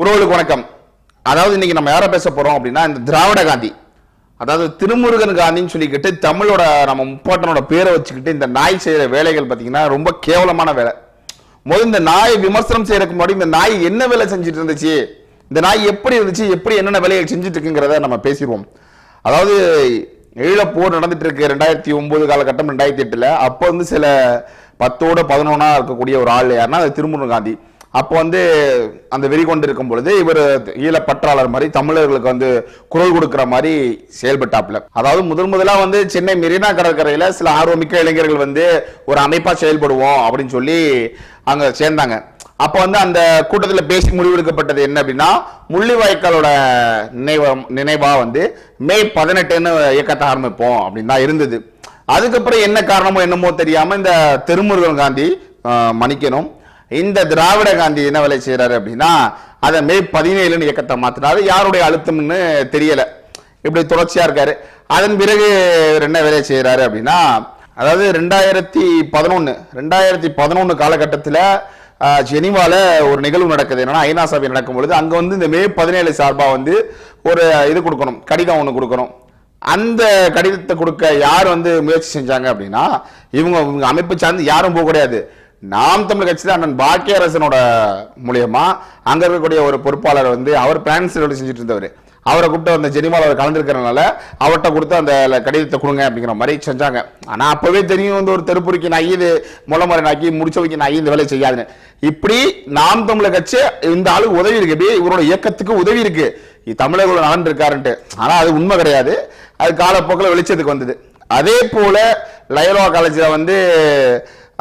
உறவுகளுக்கு வணக்கம். அதாவது இன்னைக்கு நம்ம யாரை பேச போறோம் அப்படின்னா இந்த திராவிட காந்தி. அதாவது திருமுருகன் காந்தின்னு சொல்லிக்கிட்டு தமிழோட நம்ம முப்பாட்டனோட பேரை வச்சுக்கிட்டு இந்த நாய் செய்கிற வேலைகள் பார்த்தீங்கன்னா ரொம்ப கேவலமான வேலை. முதல் இந்த நாயை விமர்சனம் செய்யறதுக்கு முன்னாடி இந்த நாய் என்ன வேலை செஞ்சுட்டு இருந்துச்சு? இந்த நாய் எப்படி இருந்துச்சு? எப்படி என்னென்ன வேலைகள் செஞ்சுட்டு இருக்குங்கிறத நம்ம பேசிடுவோம். அதாவது ஈழ போர் நடந்துட்டு இருக்கு ரெண்டாயிரத்தி ஒன்பது காலகட்டம் ரெண்டாயிரத்தி எட்டுல. அப்போ வந்து சில பத்தோட பதினொன்னா இருக்கக்கூடிய ஒரு ஆள் யாருன்னா அது திருமுருகன் காந்தி. அப்போ வந்து அந்த வெறி கொண்டு இருக்கும் பொழுது இவர் ஈழப்பற்றாளர் மாதிரி தமிழர்களுக்கு வந்து குரல் கொடுக்குற மாதிரி செயல்பட்டாப்ல அதாவது முதல் முதலாக வந்து சென்னை மெரினா கடற்கரையில் சில ஆர்வமிக்க இளைஞர்கள் வந்து ஒரு அமைப்பாக செயல்படுவோம் அப்படின்னு சொல்லி அங்கே சேர்ந்தாங்க. அப்போ வந்து அந்த கூட்டத்தில் பேசி முடிவெடுக்கப்பட்டது என்ன அப்படின்னா முள்ளிவாய்க்காலோட நினைவா நினைவாக வந்து மே பதினெட்டுன்னு இயக்கத்தை ஆரம்பிப்போம் அப்படின்னு தான் இருந்தது. அதுக்கப்புறம் என்ன காரணமோ என்னமோ தெரியாமல் இந்த திருமுருகன் காந்தி மன்னிக்கணும். இந்த திராவிட காந்தி என்ன வேலை செய்யறாரு அப்படின்னா அதை மே பதினேழுன்னு இயக்கத்தை மாத்தினாரு யாருடைய அழுத்தம்னு தெரியல. இப்படி தொடர்ச்சியா இருக்காரு. அதன் பிறகு என்ன வேலை செய்யறாரு அப்படின்னா அதாவது ரெண்டாயிரத்தி பதினொன்னு ரெண்டாயிரத்தி பதினொன்னு காலகட்டத்தில் ஜெனிவால ஒரு நிகழ்வு நடக்குது. என்னன்னா ஐநா சபை நடக்கும் பொழுது அங்க வந்து இந்த மே பதினேழு சார்பா வந்து ஒரு இது கொடுக்கணும் கடிதம் ஒன்று கொடுக்கணும். அந்த கடிதத்தை கொடுக்க யார் வந்து முயற்சி செஞ்சாங்க அப்படின்னா இவங்க இவங்க அமைப்பு சார்ந்து யாரும் போக கிடையாது நாம் தமிழ் கட்சி தான் அண்ணன் பாக்கியரசனோட மூலியமா அங்க இருக்கக்கூடிய ஒரு பொறுப்பாளர் வந்து அவர் பிரான்ஸ் செஞ்சுட்டு இருந்தவர். அவரை கூப்பிட்டு அந்த ஜெனிமாவில் அவர் கலந்துருக்கிறனால அவர்கிட்ட கொடுத்து அந்த கடிதத்தை கொடுங்க அப்படிங்கிற மாதிரி செஞ்சாங்க. ஆனால் அப்போவே தெரியும் வந்து ஒரு தெருப்புரிக்கு நான் இது முளமறை நாக்கி முடிச்சவைக்கு நான் இந்த வேலையை செய்யாதுன்னு. இப்படி நாம் தமிழர் கட்சி இந்த ஆளுக்கு உதவி இருக்கு. இப்படி இவரோட இயக்கத்துக்கு உதவி இருக்கு. இ- தமிழர்களோட நலன் இருக்காருன்ட்டு அது உண்மை கிடையாது. அது காலப்போக்கில் வெளிச்சத்துக்கு வந்தது. அதே போல லயோலா காலேஜில் வந்து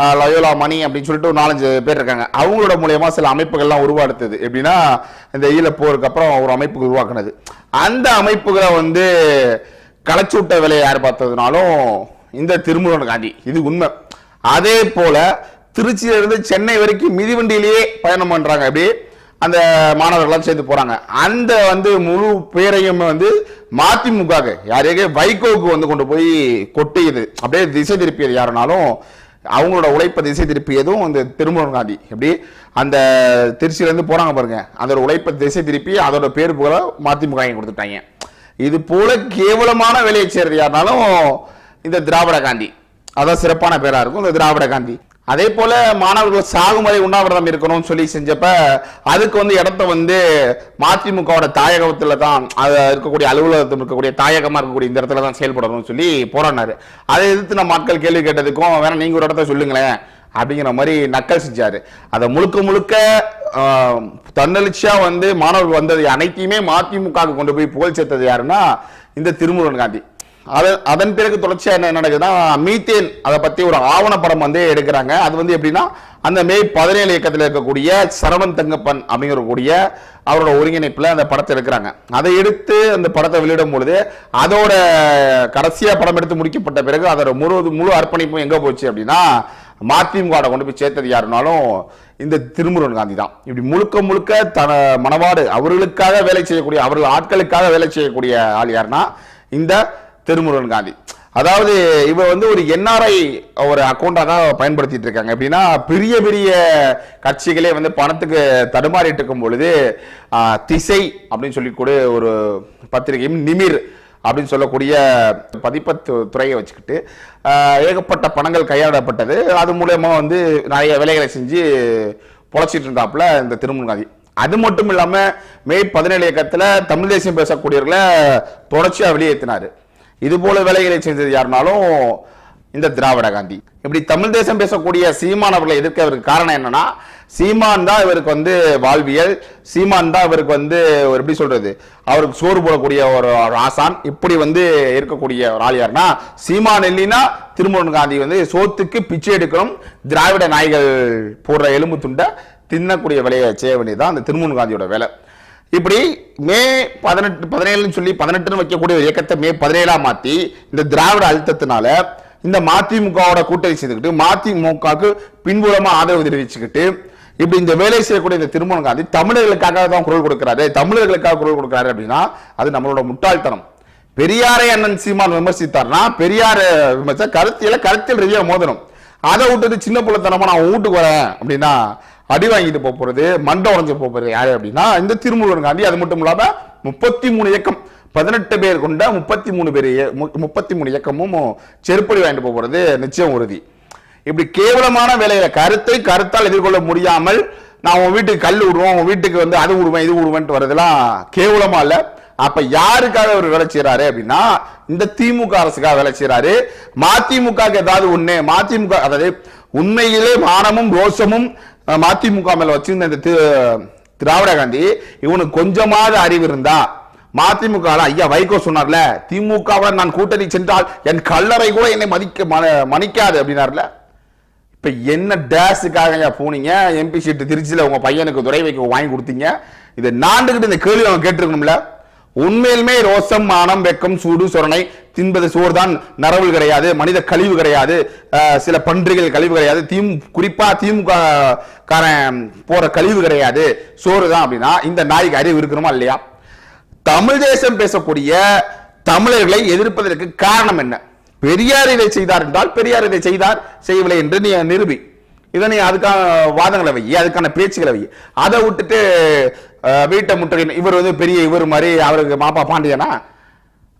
லயோலா மணி அப்படின்னு சொல்லிட்டு ஒரு நாலஞ்சு பேர் இருக்காங்க. அவங்களோட மூலயமா சில அமைப்புகள்லாம் உருவாடுத்தது. எப்படின்னா இந்த ஈழப்போருக்கு அப்புறம் ஒரு அமைப்பு உருவாக்குனது. அந்த அமைப்புகளை வந்து களைச்சூட்ட விலையை வேலையை யார் பார்த்ததுனாலும் இந்த திருமுருகன் காந்தி. இது உண்மை. அதே போல திருச்சியிலிருந்து சென்னை வரைக்கும் மிதிவண்டியிலேயே பயணம் பண்றாங்க. அப்படியே அந்த மாணவர்கள்லாம் சேர்ந்து போறாங்க. அந்த வந்து முழு பேரையும் வந்து மதிமுக யாரையே வைகோவுக்கு வந்து கொண்டு போய் கொட்டியது. அப்படியே திசை திருப்பியது யாருனாலும் அவங்களோட உழைப்பை திசை திருப்பியதும் இந்த திருமுருகன் காந்தி. எப்படி? அந்த திருச்சியிலேருந்து போனாங்க பாருங்க. அதோட உழைப்பை திசை திருப்பி அதோட பேர் புகழ மதிமுக கொடுத்துட்டாங்க. இது போல கேவலமான வேலையை சேர்றது யாருனாலும் இந்த திராவிட காந்தி. அதான் சிறப்பான பேராக இருக்கும் இந்த திராவிட காந்தி. அதே போல மாணவர்கள் சாகுமறை உண்ணாவிரதம் இருக்கணும்னு சொல்லி செஞ்சப்ப அதுக்கு வந்து இடத்த வந்து மதிமுகவோட தாயகத்துல தான் அது இருக்கக்கூடிய அலுவலகத்தில் இருக்கக்கூடிய தாயகமா இருக்கக்கூடிய இந்த இடத்துல தான் செயல்படணும்னு சொல்லி போராடினாரு. அதை எதிர்த்து நம்ம மக்கள் கேள்வி கேட்டதுக்கும் வேணா நீங்க ஒரு இடத்த சொல்லுங்களேன் அப்படிங்கிற மாதிரி நக்கல் செஞ்சாரு. அதை முழுக்க முழுக்க ஆஹ், தன்னெழுச்சியா வந்து மாணவர்கள் வந்தது அனைத்தையுமே மதிமுக கொண்டு போய் புகழ் சேர்த்தது யாருன்னா இந்த திருமுருகன் காந்தி. அது அதன் பிறகு தொடர்ச்சியா என்ன நடக்குதுன்னா மீத்தேன் அதை பத்தி ஒரு ஆவணப்படம் வந்து எடுக்கிறாங்க. அது வந்து எப்படின்னா அந்த மே பதினேழு இயக்கத்தில் இருக்கக்கூடிய சரவணன் தங்கப்பன் அப்படிங்கிறக்கூடிய அவரோட ஒருங்கிணைப்பில் அந்த படத்தை எடுக்கிறாங்க. அதை எடுத்து அந்த படத்தை வெளியிடும் பொழுது அதோட கடைசியாக படம் எடுத்து முடிக்கப்பட்ட பிறகு அதோட முழு முழு அர்ப்பணிப்பும் எங்கே போச்சு அப்படின்னா மதிமுகவோட கொண்டு போய் சேர்த்தது யாருனாலும் இந்த திருமுருகன் காந்தி தான். இப்படி முழுக்க முழுக்க தன மனவாடு அவர்களுக்காக வேலை செய்யக்கூடிய அவர்கள் ஆட்களுக்காக வேலை செய்யக்கூடிய ஆள் யாருன்னா இந்த திருமுருகன் காந்தி. அதாவது இவ வந்து ஒரு என்ஆர்ஐ ஒரு அக்கௌண்டாக தான் பயன்படுத்திட்டு இருக்காங்க. எப்படின்னா பெரிய பெரிய கட்சிகளே வந்து பணத்துக்கு தடுமாறிட்டு இருக்கும் பொழுது திசை அப்படின்னு சொல்லி கூட ஒரு பத்திரிகையும் நிமிர் அப்படின்னு சொல்லக்கூடிய பதிப்பத்து துறையை வச்சுக்கிட்டு ஏகப்பட்ட பணங்கள் கையாடப்பட்டது அது மூலயமா வந்து நிறைய வேலைகளை செஞ்சு பொழைச்சிட்டு இருந்தாப்புல இந்த திருமணகாதி அது மட்டும் இல்லாமல் மே பதினேழு இயக்கத்தில் தமிழ் தேசியம் பேசக்கூடியவர்களை தொடர்ச்சியாக வெளியேற்றினார் இது போல வேலைகளை செஞ்சது யாருனாலும் இந்த திராவிட காந்தி. இப்படி தமிழ் தேசம் பேசக்கூடிய சீமான் அவர்களை எதிர்க்க இவருக்கு காரணம் என்னன்னா சீமான் தான் இவருக்கு வந்து வாழ்வியல் சீமான் தான் இவருக்கு வந்து ஒரு எப்படி சொல்றது அவருக்கு சோறு போடக்கூடிய ஒரு ஒரு ஆசான் இப்படி வந்து இருக்கக்கூடிய ஒரு ஆள் யாருன்னா சீமான் இல்லைன்னா திருமுருகன் காந்தி வந்து சோத்துக்கு பிச்சை எடுக்கணும் திராவிட நாய்கள் போடுற எலும்பு துண்டை தின்னக்கூடிய வேலையை செய்ய வேண்டியதுதான் அந்த திருமுருகன் காந்தியோட வேலை. இப்படி மே பதினெட்டு பதினேழுன்னு சொல்லி பதினெட்டுன்னு வைக்கக்கூடிய ஒரு இயக்கத்தை மே பதினேழாக மாத்தி இந்த திராவிட அழுத்தத்தினால இந்த மதிமுகவோட கூட்டணி செய்துக்கிட்டு மதிமுகவுக்கு பின்புலமா ஆதரவு தெரிவிச்சுக்கிட்டு இப்படி இந்த வேலை செய்யக்கூடிய இந்த திருமண காந்தி தமிழர்களுக்காக தான் குரல் கொடுக்கிறாரு. தமிழர்களுக்காக குரல் கொடுக்கிறாரு அப்படின்னா அது நம்மளோட முட்டாள்தனம். பெரியாரை அண்ணன் சீமான் விமர்சித்தார்னா பெரியார விமர்சித்த கருத்தியல கருத்தியல் ரீதியா மோதணும். அதை விட்டுட்டு சின்ன பிள்ளைத்தனமா நான் வீட்டுக்கு வரேன் அப்படின்னா அடி வாங்கிட்டு போக போறது மண்டை உடஞ்சு போக போறது யாரு அப்படின்னா இந்த திருமுருகன் காந்தி. அது மட்டும் இல்லாம முப்பத்தி மூணு இயக்கம் பதினெட்டு பேர் கொண்ட முப்பத்தி மூணு பேர் மு- முப்பத்தி மூணு இயக்கமும் செருப்படி வாங்கிட்டு போக போறது நிச்சயம் உறுதி. இப்படி கேவலமான வேலையில கருத்தை கருத்தால் எதிர்கொள்ள முடியாமல் நான் உன் வீட்டுக்கு கல் விடுவோம் உன் வீட்டுக்கு வந்து அது விடுவேன் இது விடுவேன்ட்டு வரதெல்லாம் கேவலமா இல்ல. அப்ப யாருக்காக அவர் வேலை செய்யறாரு அப்படின்னா இந்த திமுக அரசுக்காக வேலை செய்யறாரு மதிமுக ஏதாவது ஒண்ணு மதிமுக அதாவது உண்மையிலே மானமும் ரோஷமும் மதிமுக மேல வச்சிருந்த இந்த தி- திராவிட காந்தி இவனுக்கு கொஞ்சமாவது அறிவு இருந்தா மதிமுக ஐயா வைகோ சொன்னார்ல திமுகவை நான் கூட்டணி சென்றால் என் கல்லறை கூட என்னை மதிக்க மணிக்காது மன்னிக்காது அப்படின்னார்ல. இப்ப என்ன டேஸுக்காக ஐயா போனீங்க? எம்பி சீட்டு திருச்சியில உங்க பையனுக்கு துறை வைக்க வாங்கி கொடுத்தீங்க. இதை நாண்டுகிட்டு இந்த கேள்வி அவன் கேட்டிருக்கணும்ல. உண்மையிலுமே ரோசம் மானம் வெக்கம் சூடு சொரணை தின்பது சோறு தான் நரவல் கிடையாது மனித கழிவு கிடையாது சில பன்றிகள் கழிவு கிடையாது தீம் குறிப்பா திமுக காரன் போற கழிவு கிடையாது சோறு தான் அப்படின்னா இந்த நாய்க்கு அறிவு இருக்கிறோமா இல்லையா? தமிழ் தேசம் பேசக்கூடிய தமிழர்களை எதிர்ப்பதற்கு காரணம் என்ன? பெரியார் இதை செய்தார் என்றால் பெரியார் இதை செய்தார் செய்யவில்லை என்று நீ நிரூபி. இதனை அதுக்கான வாதங்களை வை அதுக்கான பேச்சுகளை வை. அதை விட்டுட்டு வீட்டை முற்றுகை இவர் வந்து பெரிய இவர் மாதிரி அவருக்கு மாப்பா பாண்டியனா?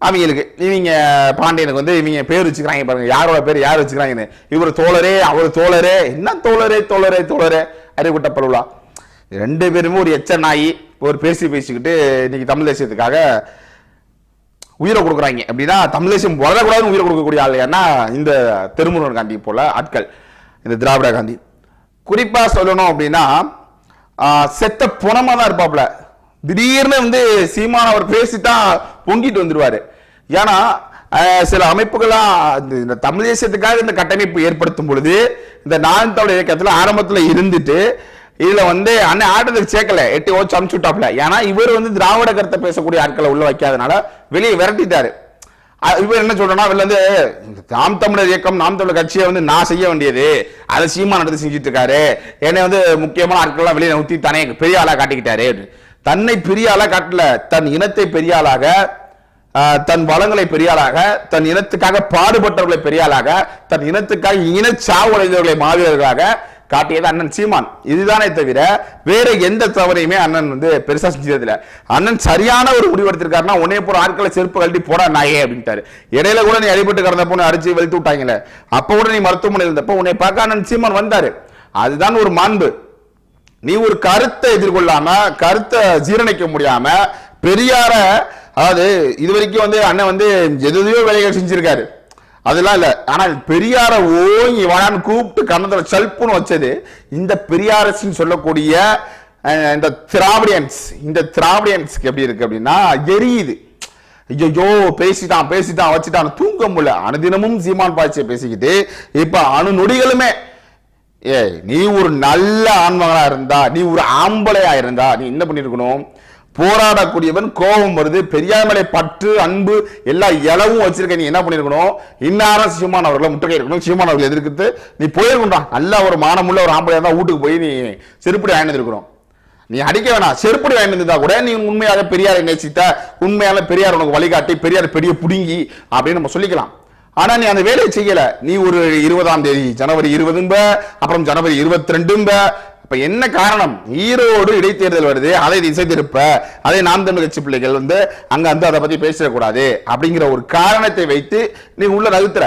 அவங்களுக்கு இவங்க பாண்டியனுக்கு வந்து இவங்க பேர் வச்சுக்கிறாங்க பாருங்க. யாரோட பேர் யார் வச்சுக்கிறாங்கன்னு. இவர் தோழரே அவர் தோழரே. என்ன தோழரே தோழரே தோழரே? அறிவுட்ட பழுவலா ரெண்டு பேருமே ஒரு எச்ச நாய் ஒரு பேசி பேசிக்கிட்டு இன்னைக்கு தமிழ் தேசியத்துக்காக உயிரை கொடுக்குறாங்க. அப்படின்னா தமிழ் தேசியம் வளரக்கூடாதுன்னு உயிரை கொடுக்கக்கூடிய ஆள் ஏன்னா இந்த திருமுருகன் காந்தி போல ஆட்கள் இந்த திராவிட காந்தி. குறிப்பாக சொல்லணும் அப்படின்னா செத்த புணமா தான் இருப்பாப்ல திடீர்னு வந்து சீமான் அவர் பேசித்தான் பொங்கிட்டு வந்துருவாரு. ஏன்னா சில அமைப்புகள்லாம் இந்த- இந்த தமிழ் தேசியத்துக்காக இந்த கட்டமைப்பு ஏற்படுத்தும் பொழுது இந்த நான் தமிழ் இயக்கத்துல ஆரம்பத்துல இருந்துட்டு இதுல வந்து அண்ணன் ஆட்டத்துக்கு சேர்க்கல. எட்டி ஓச்சு அமுச்சு விட்டாப்ல ஏன்னா இவர் வந்து திராவிட கருத்தை பேசக்கூடிய ஆட்களை உள்ள வைக்காதனால வெளியே விரட்டிட்டாரு. இவர் என்ன சொல்றேன்னா இவர் வந்து நாம் தமிழர் இயக்கம் நாம் தமிழர் கட்சியை வந்து நான் செய்ய வேண்டியது. அதை சீமா எடுத்து செஞ்சுட்டு இருக்காரு. என்னை வந்து முக்கியமான ஆட்கள்லாம் வெளியே ஊத்தி தானே பெரிய ஆளாக காட்டிக்கிட்டாரு. தன்னை பெரிய ஆளாக காட்டல. தன் இனத்தை பெரிய ஆளாக தன் வளங்களை பெரிய ஆளாக தன் இனத்துக்காக பாடுபட்டவர்களை பெரிய ஆளாக தன் இனத்துக்காக இன அடைந்தவர்களை மாவீரர்களாக காட்டியது அண்ணன் சீமான். இதுதானே தவிர வேற எந்த தவறையுமே அண்ணன் வந்து பெருசா செஞ்சதில்ல. அண்ணன் சரியான ஒரு முடிவு எடுத்திருக்காருன்னா உன்னைய போற ஆட்களை செருப்பு கழட்டி போடா நாயே அப்படின்ட்டாரு. இடையில கூட நீ அடிபட்டு கிடந்தப்போ உன்னை அடிச்சு வெளுத்து விட்டாங்களே அப்ப கூட நீ மருத்துவமனையில் இருந்தப்போ உன்னை பார்க்க அண்ணன் சீமான் வந்தாரு. அதுதான் ஒரு மாண்பு. நீ ஒரு கருத்தை எதிர்கொள்ளாம கருத்தை ஜீரணிக்க முடியாம பெரியார அதாவது இது வரைக்கும் வந்து அண்ணன் வந்து எதையோ வேலைகள் செஞ்சிருக்காரு. அதெல்லாம் இல்லை. ஆனால் பெரியார ஓங்கி வாடான்னு கூப்பிட்டு கண்ணத்தில் சல்புன்னு வச்சது இந்த பெரியாரசின்னு சொல்லக்கூடிய இந்த திராவிடியன்ஸ் இந்த திராவிடியன்ஸ்க்கு எப்படி இருக்கு அப்படின்னா எரியுது. ஐயோ பேசிட்டான் பேசிட்டான் வச்சுட்டான் தூங்க முடியல. அனுதினமும் சீமான் பாய்ச்சியை பேசிக்கிட்டு இப்போ அணு நொடிகளுமே ஏய் நீ ஒரு நல்ல ஆன்மகனாக இருந்தா நீ ஒரு ஆம்பளையா இருந்தா நீ என்ன பண்ணிருக்கணும்? போராடக்கூடியவன் கோபம் வருது பெரியார் மேலே பற்று அன்பு எல்லா இளவும் வச்சிருக்க நீ என்ன பண்ணிருக்கணும்? இன்னாரம் சீமான் அவர்களை முற்றுகை இருக்கணும் சீமான் அவர்களை எதிர்க்கிறது நீ போயிருக்கா நல்ல ஒரு மானமுள்ள ஒரு ஆம்பளையா இருந்தா வீட்டுக்கு போய் நீ செருப்படி வாங்கியிருக்கணும் இருக்கணும் நீ அடிக்க வேணாம். செருப்படி வாங்கியிருந்தா கூட நீ உண்மையாக பெரியாரை நேசித்த உண்மையான பெரியார் உனக்கு வழிகாட்டி பெரியார் பெரிய புடுங்கி அப்படின்னு நம்ம சொல்லிக்கலாம். ஆனா நீ அந்த வேலையை செய்யல. நீ ஒரு இருபதாம் தேதி ஜனவரி இருபதும்ப அப்புறம் ஜனவரி இருபத்தி ரெண்டும்ப அப்ப என்ன காரணம்? ஈரோடு இடைத்தேர்தல் வருது அதை திசை திருப்ப அதை நாம் தமிழ் கட்சி பிள்ளைகள் வந்து அங்க வந்து அதை பத்தி பேசிடக்கூடாது அப்படிங்கிற ஒரு காரணத்தை வைத்து நீ உள்ள நகுத்துற.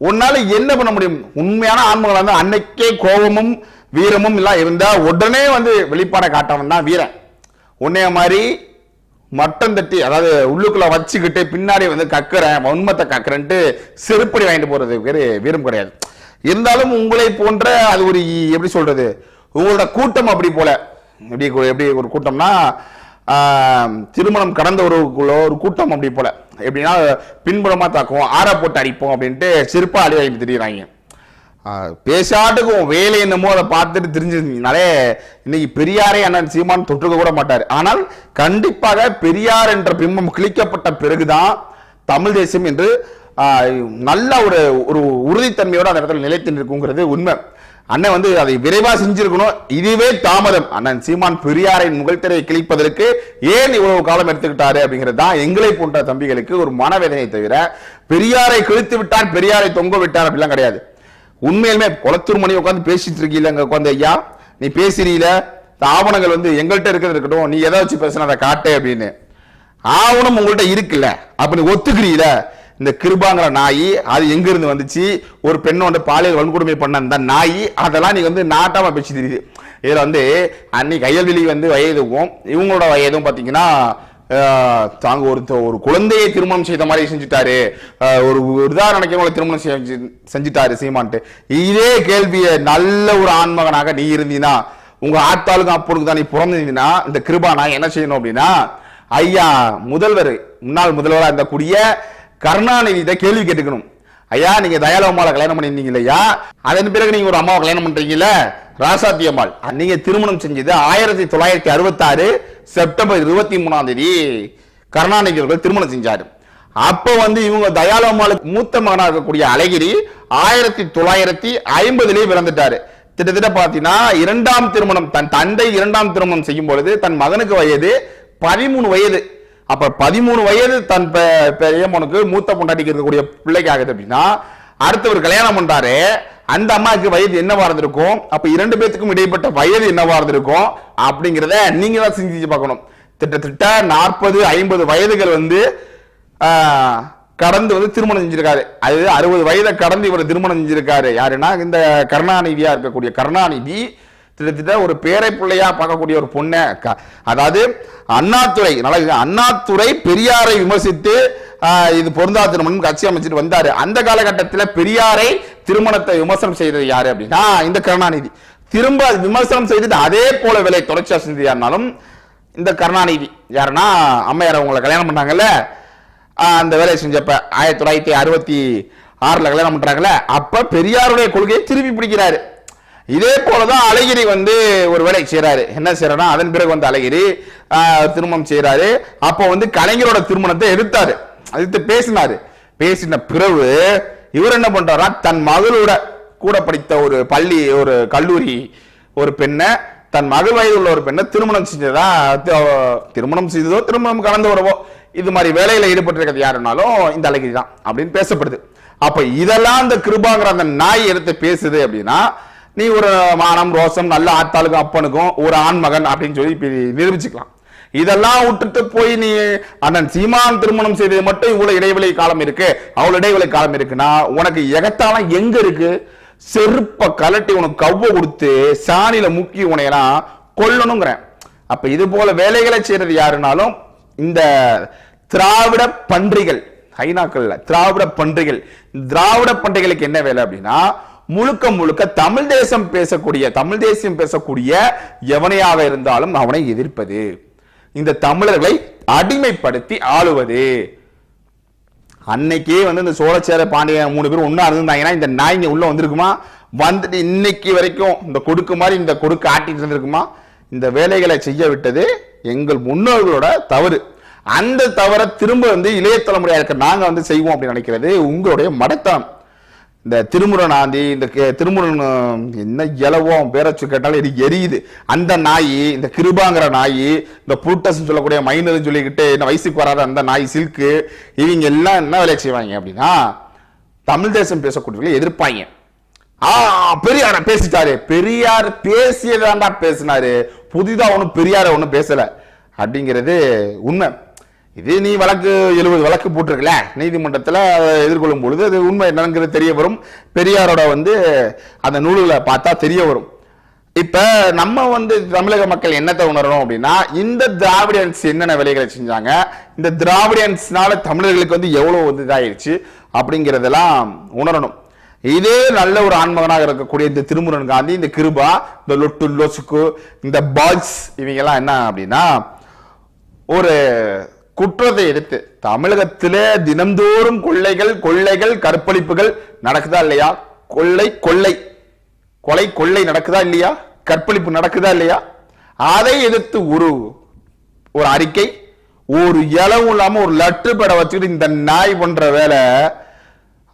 உன்னால என்ன பண்ண முடியும்? உண்மையான ஆன்மகள் வந்து அன்னைக்கே கோபமும் வீரமும் எல்லாம் இருந்தா உடனே வந்து வெளிப்பாட காட்டவன் தான் வீரன். உன்னைய மாதிரி மட்டம் தட்டி அதாவது உள்ளுக்குள்ள வச்சுக்கிட்டு பின்னாடி வந்து கக்குறேன் உண்மத்தை கக்குறேன்ட்டு செருப்படி வாங்கிட்டு போறது வீரம் கிடையாது. இருந்தாலும் உங்களை போன்ற அது ஒரு எப்படி சொல்றது? உங்களோட கூட்டம் அப்படி போல. எப்படி எப்படி ஒரு கூட்டம்னா திருமணம் கடந்த ஒரு ஒரு கூட்டம் அப்படி போல. எப்படின்னா பின்புறமா தாக்குவோம் ஆற போட்டு அடிப்போம் அப்படின்ட்டு சிறப்பாக அடி தெரியுறாங்க பேசாட்டுக்கும் வேலை என்னமோ அதை பார்த்துட்டு தெரிஞ்சிருந்தீங்கனாலே இன்னைக்கு பெரியாரே அண்ணன் சீமான் தொற்றுக்க கூட மாட்டார். ஆனால் கண்டிப்பாக பெரியார் என்ற பிம்பம் கிழிக்கப்பட்ட பிறகுதான் தமிழ் தேசம் என்று நல்ல ஒரு ஒரு உறுதித்தன்மையோடு அந்த இடத்துல நிலைத்து நிற்குங்கிறது உண்மை. அண்ணன் வந்து அதை விரைவா செஞ்சிருக்கணும். இதுவே தாமதம். அண்ணன் சீமான் பெரியாரின் முகழ்த்திரையை கிழிப்பதற்கு ஏன் இவ்வளவு காலம் எடுத்துக்கிட்டாரு அப்படிங்கிறது தான் எங்களை போன்ற தம்பிகளுக்கு ஒரு மனவேதனை தவிர பெரியாரை கிழித்து விட்டார் பெரியாரை தொங்க விட்டார் அப்படிலாம் கிடையாது. உண்மையிலுமே குளத்தூர் மணி உட்காந்து பேசிட்டு இருக்கீங்க அங்க உட்காந்து ஐயா? நீ பேசுறீல ஆவணங்கள் வந்து எங்கள்கிட்ட இருக்கிறது இருக்கட்டும். நீ எதை வச்சு பேசுன அதை காட்டு அப்படின்னு. ஆவணம் உங்கள்கிட்ட இருக்குல்ல? அப்படின்னு ஒத்துக்கிறீல இந்த கிருபாங்கிற நாய் அது எங்கிருந்து வந்துச்சு? ஒரு பெண்ணோட பாலியல் வன்கொடுமை பண்ண அந்த நாய் அதெல்லாம் நீ வந்து நாட்டாமல் பேச்சு தெரியுது. இதில் வந்து அன்னைக்கு கையல்வெளி வந்து வயதுக்கும் இவங்களோட வயதும் பார்த்தீங்கன்னா தாங்க ஒரு ஒரு குழந்தையை திருமணம் செய்த மாதிரி செஞ்சுட்டாரு. ஒரு இதாக உதாரணக்கிறவங்களை திருமணம் செஞ்சு- செஞ்சுட்டாரு சீமான்ட்டு. இதே கேள்வியை நல்ல ஒரு ஆண்மகனாக நீ இருந்தீனா உங்கள் ஆத்தாளுக்கும் அப்பொழுது தான் நீ பிறந்திருந்தீங்கன்னா இந்த கிருபா நான் என்ன செய்யணும் அப்படின்னா ஐயா முதல்வர் முன்னாள் முதல்வராக இருந்தக்கூடிய கருணாநிதியிட்ட கேள்வி கேட்டுக்கணும். ஐயா நீங்க தயாளு அம்மாவை கல்யாணம் பண்ணிருந்தீங்க இல்லையா? அதன் பிறகு நீங்க ஒரு அம்மாவை கல்யாணம் பண்றீங்கல்ல? ராசாத்தி அம்மாள். நீங்க திருமணம் செஞ்சது ஆயிரத்தி தொள்ளாயிரத்தி அறுபத்தி ஆறு செப்டம்பர் இருபத்தி மூணாம் தேதி கருணாநிதி அவர்கள் திருமணம் செஞ்சாரு. அப்ப வந்து இவங்க தயாளு அம்மாளுக்கு மூத்த மகனாக இருக்கக்கூடிய அழகிரி ஆயிரத்தி தொள்ளாயிரத்தி ஐம்பதுலேயே பிறந்துட்டாரு. கிட்டத்தட்ட பாத்தீங்கன்னா இரண்டாம் திருமணம் தன் தந்தை இரண்டாம் திருமணம் செய்யும் பொழுது தன் மகனுக்கு வயது பதிமூணு வயது. அப்ப பதிமூணு வயது தன் பெ- பெரியம்மனுக்கு மூத்த பொண்டாட்டிக்கு இருக்கக்கூடிய பிள்ளைக்கு ஆகுது அப்படின்னா அடுத்தவர் கல்யாணம் பண்றாரு அந்த அம்மாவுக்கு வயது என்னவா இருந்திருக்கும் அப்ப இரண்டு பேத்துக்கும் இடைப்பட்ட வயது என்னவா இருந்திருக்கும் அப்படிங்கிறத நீங்க தான் சிந்திச்சு பார்க்கணும். திட்டத்திட்ட நாற்பது ஐம்பது வயதுகள் வந்து கடந்து வந்து திருமணம் செஞ்சிருக்காரு. அது அறுபது வயதை கடந்து இவர் திருமணம் செஞ்சிருக்காரு. யாருன்னா இந்த கருணாநிதியா இருக்கக்கூடிய கருணாநிதி கிட்டத்தட்ட ஒரு பேரை பிள்ளையா பார்க்கக்கூடிய ஒரு பொண்ணை க- அதாவது அண்ணாத்துறை நல்லா அண்ணாத்துறை பெரியாரை விமர்சித்து இது பொருந்தா திருமணம் கட்சி அமைச்சிட்டு வந்தாரு. அந்த காலகட்டத்தில் பெரியாரை திருமணத்தை விமர்சனம் செய்தது யாரு அப்படின்னா இந்த கருணாநிதி. திரும்ப அது விமர்சனம் செய்தது அதே போல வேலை தொடர்ச்சியா செஞ்சது யாருனாலும் இந்த கருணாநிதி. யாருன்னா அம்மையார் அவங்களை கல்யாணம் பண்ணாங்கல்ல அந்த வேலையை செஞ்சப்ப ஆயிரத்தி தொள்ளாயிரத்தி அறுபத்தி ஆறுல கல்யாணம் பண்றாங்கல்ல அப்ப பெரியாருடைய கொள்கையை திருப்பி பிடிக்கிறாரு. இதே போலதான் அழகிரி வந்து ஒரு வேலை செய்யறாரு என்ன செய்யறா அதன் பிறகு வந்து அழகிரி திருமணம் செய்யறாரு அப்போ வந்து கலைஞரோட திருமணத்தை எதிர்த்தாரு. எதிர்த்து பேசினாரு. பேசின பிறகு இவர் என்ன பண்றாரா தன் மகளோட கூட படித்த ஒரு பள்ளி ஒரு கல்லூரி ஒரு பெண்ணை தன் மகள் வயது உள்ள ஒரு பெண்ணை திருமணம் செஞ்சதா திருமணம் செய்ததோ திருமணம் கலந்து வரவோ இது மாதிரி வேலையில ஈடுபட்டிருக்கிறது யாருனாலும் இந்த அழகிரி தான் அப்படின்னு பேசப்படுது. அப்ப இதெல்லாம் அந்த கிருபாங்கிற அந்த நாய் எடுத்து பேசுது அப்படின்னா நீ ஒரு மானம் ரோசம் நல்ல ஆத்தாளுக்கும் அப்பனுக்கும் ஒரு ஆண் மகன் அப்படின்னு சொல்லி இப்ப நிரூபிச்சுக்கலாம். இதெல்லாம் விட்டுட்டு போய் நீ அண்ணன் சீமான் திருமணம் செய்தது மட்டும் இவ்வளவு இடைவெளி காலம் இருக்கு. அவ்வளவு இடைவெளி காலம் இருக்குன்னா உனக்கு எகத்தாலம் எங்க இருக்கு? செருப்ப கலட்டி உனக்கு கவ்வ கொடுத்து சாணியில முக்கி உனையெல்லாம் கொல்லணுங்கிறேன். அப்ப இது போல வேலைகளை செய்யறது யாருனாலும் இந்த திராவிட பன்றிகள் ஹைனாக்கள்ல திராவிட பன்றிகள் திராவிட பன்றிகளுக்கு என்ன வேலை அப்படின்னா முழுக்க முழுக்க தமிழ் தேசம் பேசக்கூடிய தமிழ் தேசியம் பேசக்கூடிய எவனையாக இருந்தாலும் அவனை எதிர்ப்பது. இந்த தமிழர்களை அடிமைப்படுத்தி ஆளுவது. அன்னைக்கே வந்து இந்த சோழச்சேர பாண்டிய மூணு பேரும் ஒன்றா இருந்தாங்கன்னா இந்த நாய்ங்க உள்ள வந்திருக்குமா? வந்துட்டு இன்னைக்கு வரைக்கும் இந்த கொடுக்கு மாதிரி இந்த கொடுக்கு ஆட்டிட்டு இருந்திருக்குமா? இந்த வேலைகளை செய்ய விட்டது எங்கள் முன்னோர்களோட தவறு. அந்த தவறை திரும்ப வந்து இளைய தலைமுறையா இருக்க நாங்க வந்து செய்வோம் அப்படின்னு நினைக்கிறது உங்களுடைய மடத்தனம் இந்த திருமுருகன் ஆந்தி இந்த கே- திருமுருகன் என்ன இலவோம் அவன் பேரை கேட்டாலும் எனக்கு எரியுது. அந்த நாய் இந்த கிருபாங்கிற நாய் இந்த புரூட்டஸ் சொல்லக்கூடிய மைனர்னு சொல்லிக்கிட்டு என்ன வயசுக்கு வராத அந்த நாய் சில்க்கு இவங்க எல்லாம் என்ன வேலை செய்வாங்க அப்படின்னா தமிழ் தேசம் பேசக்கூடியவங்களை எதிர்ப்பாங்க. ஆ பெரியார பேசிட்டாரு. பெரியார் பேசியதாண்டா பேசினாரு. புதிதாக ஒன்றும் பெரியார ஒன்றும் பேசலை. அப்படிங்கிறது உண்மை. இது நீ வழக்கு எழுபது வழக்கு போட்டிருக்கல நீதிமன்றத்தில் எதிர்கொள்ளும் பொழுது அது உண்மை என்னங்கிறது தெரிய வரும். பெரியாரோட வந்து அந்த நூல்களை பார்த்தா தெரிய வரும். இப்போ நம்ம வந்து தமிழக மக்கள் என்னத்தை உணரணும் அப்படின்னா இந்த திராவிடியன்ஸ் என்னென்ன வேலைகளை செஞ்சாங்க இந்த திராவிடியன்ஸ்னால தமிழர்களுக்கு வந்து எவ்வளோ வந்து இதாகிடுச்சு அப்படிங்கிறதெல்லாம் உணரணும். இதே நல்ல ஒரு ஆண்மகனாக இருக்கக்கூடிய இந்த திருமுருகன் காந்தி இந்த கிருபா இந்த லொட்டு லொசுக்கு இந்த பாய்ஸ் இவங்கெல்லாம் என்ன அப்படின்னா ஒரு குற்றத்தை எடுத்து தமிழகத்திலே தினந்தோறும் கொள்ளைகள் கொள்ளைகள் கற்பழிப்புகள் நடக்குதா இல்லையா? கொள்ளை கொள்ளை. கொலை கொள்ளை நடக்குதா இல்லையா? கற்பழிப்பு நடக்குதா இல்லையா? அதை எதிர்த்து ஒரு ஒரு அறிக்கை ஒரு இலவும் இல்லாம ஒரு லட்டு பட வச்சுக்கிட்டு இந்த நாய் பண்ற வேலை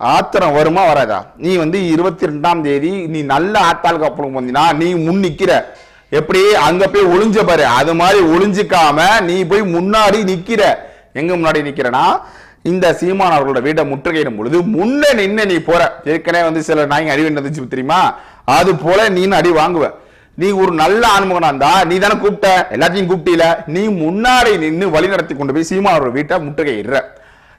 ஆத்திரம் வருமா வராதா? நீ வந்து இருபத்தி ரெண்டாம் தேதி நீ நல்ல ஆத்தாளுக்கு அப்புறம் வந்தீங்கன்னா நீ முன் நிக்கிற. எப்படி அங்க போய் ஒளிஞ்ச பாரு. அது மாதிரி ஒளிஞ்சிக்காம நீ போய் முன்னாடி நிக்கிற. எங்க முன்னாடி நிக்கிறனா இந்த சீமான் அவர்களோட வீட்டை முற்றுகையிடும் பொழுது முன்ன நின்று நீ போற. ஏற்கனவே வந்து சில நாய்ங்க அடி வந்துச்சு தெரியுமா? அது போல நீ அடி வாங்குவ. நீ ஒரு நல்ல ஆன்மகனா இருந்தா நீ தானே கூப்பிட்ட. எல்லாத்தையும் கூப்பிட்டீல. நீ முன்னாடி நின்று வழி நடத்தி கொண்டு போய் சீமானோட வீட்டை முற்றுகையிடுற.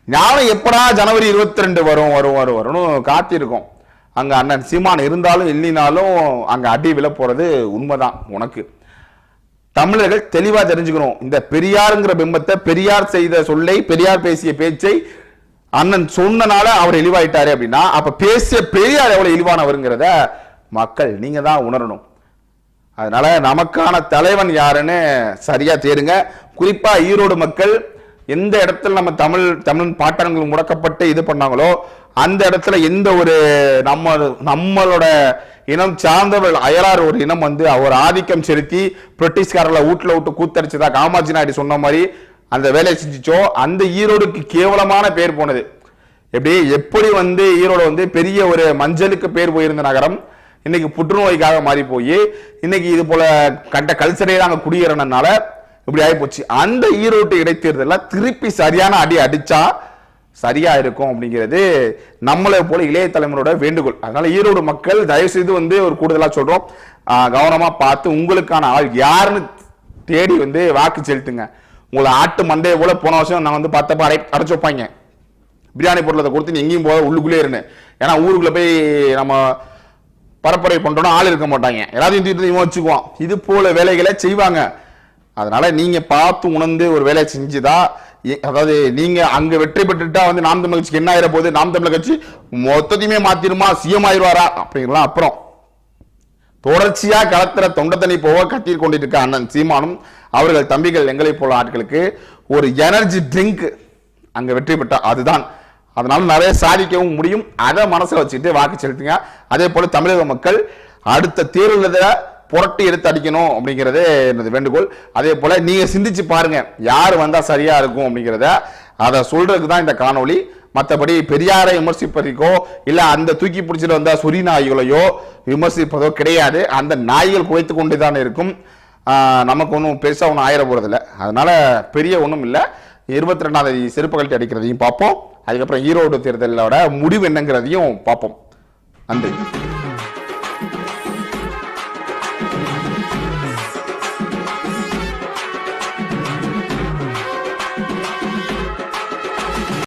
நானும் எப்படா ஜனவரி இருபத்தி ரெண்டு வரும் வரும் வரும் வரும்னு காத்திருக்கோம். அங்கே அண்ணன் சீமான் இருந்தாலும் இல்லைனாலும் அங்கே அடி விழ போகிறது உண்மைதான் உனக்கு. தமிழர்கள் தெளிவாக தெரிஞ்சுக்கணும். இந்த பெரியாருங்கிற பிம்பத்தை பெரியார் செய்த சொல்லை பெரியார் பேசிய பேச்சை அண்ணன் சொன்னனால அவர் இழிவாயிட்டாரு அப்படின்னா அப்போ பேசிய பெரியார் எவ்வளோ இழிவானவருங்கிறத மக்கள் நீங்கள் தான் உணரணும். அதனால நமக்கான தலைவன் யாருன்னு சரியாக தேருங்க குறிப்பாக ஈரோடு மக்கள் எந்த இடத்துல நம்ம தமிழ் தமிழ் பாட்டங்கள் முடக்கப்பட்டு இது பண்ணாங்களோ அந்த இடத்துல எந்த ஒரு நம்ம நம்மளோட இனம் சார்ந்தவர்கள் அயலார் ஒரு இனம் வந்து அவர் ஆதிக்கம் செலுத்தி பிரிட்டிஷ்காரர்களை வீட்டில் விட்டு கூத்தடிச்சதா காமாஜி நாயுடு சொன்ன மாதிரி அந்த வேலையை செஞ்சிச்சோ அந்த ஈரோடுக்கு கேவலமான பேர் போனது. எப்படி எப்படி வந்து ஈரோடு வந்து பெரிய ஒரு மஞ்சளுக்கு பேர் போயிருந்த நகரம் இன்னைக்கு புற்றுநோய்க்காக மாறி போய் இன்னைக்கு இது போல கண்ட கல்ச்சரே நாங்கள் குடியேறினால இப்படி ஆகி போச்சு அந்த ஈரோட்டு இடைத்தேர்தலில் திருப்பி சரியான அடி அடிச்சா சரியா இருக்கும் அப்படிங்கிறது நம்மளை போல இளைய தலைமுறையோட வேண்டுகோள். அதனால ஈரோடு மக்கள் தயவு செய்து வந்து ஒரு கூடுதலா சொல்றோம். ஆஹ் கவனமா பார்த்து உங்களுக்கான ஆள் யாருன்னு தேடி வந்து வாக்கு செலுத்துங்க. உங்களை ஆட்டு மண்டையை போல போன வருஷம் நான் வந்து பார்த்தப்ப அடை அடைச்சு வைப்பாங்க. பிரியாணி பொருளை கொடுத்து நீ எங்கேயும் போக உள்ளுக்குள்ளே இருந்து ஏன்னா ஊருக்குள்ள போய் நம்ம பரப்புரை பண்றோம்னா ஆள் இருக்க மாட்டாங்க. எல்லாத்தையும் தீர்த்து இவன் வச்சுக்குவான். இது போல வேலைகளை செய்வாங்க. அதனால நீங்க பார்த்து உணர்ந்து ஒரு வேலையை செஞ்சுதான் அதாவது நீங்க அங்க வெற்றி பெற்றுட்டா வந்து நாம் தமிழ் கட்சிக்கு என்ன ஆயிர போகுது? நாம் தமிழ் கட்சி மொத்தத்தையுமே மாத்திருமா? சிஎம் ஆயிடுவாரா? அப்படிங்கலாம் அப்புறம். தொடர்ச்சியா களத்துல தொண்டை தண்ணி போக கத்திட்டு கொண்டிருக்க அண்ணன் சீமானும் அவர்கள் தம்பிகள் எங்களை போல ஆட்களுக்கு ஒரு எனர்ஜி ட்ரிங்க் அங்க வெற்றி பெற்றா அதுதான். அதனால நிறைய சாதிக்கவும் முடியும். அதை மனசுல வச்சுட்டு வாக்கு செலுத்துங்க. அதே போல தமிழக மக்கள் அடுத்த தேர்தலில் புரட்டி எடுத்து அடிக்கணும் அப்படிங்கிறதே எனது வேண்டுகோள். அதே போல் நீங்கள் சிந்திச்சு பாருங்கள் யார் வந்தால் சரியாக இருக்கும் அப்படிங்கிறத. அதை சொல்கிறதுக்கு தான் இந்த காணொளி. மற்றபடி பெரியாரை விமர்சிப்பதற்கோ இல்லை அந்த தூக்கி பிடிச்சிட்டு வந்த சொறி நாய்களையோ விமர்சிப்பதோ கிடையாது. அந்த நாய்கள் குறைத்து கொண்டு தான் இருக்கும். நமக்கு ஒன்றும் பெருசாக ஒன்றும் ஆயிட போகிறதில்ல அதனால் பெரிய ஒன்றும் இல்லை. இருபத்தி ரெண்டாம் தேதி செருப்பு கழட்டி அடிக்கிறதையும் பார்ப்போம். அதுக்கப்புறம் ஈரோடு தேர்தலோட முடிவு என்னங்கிறதையும் பார்ப்போம். நன்றி.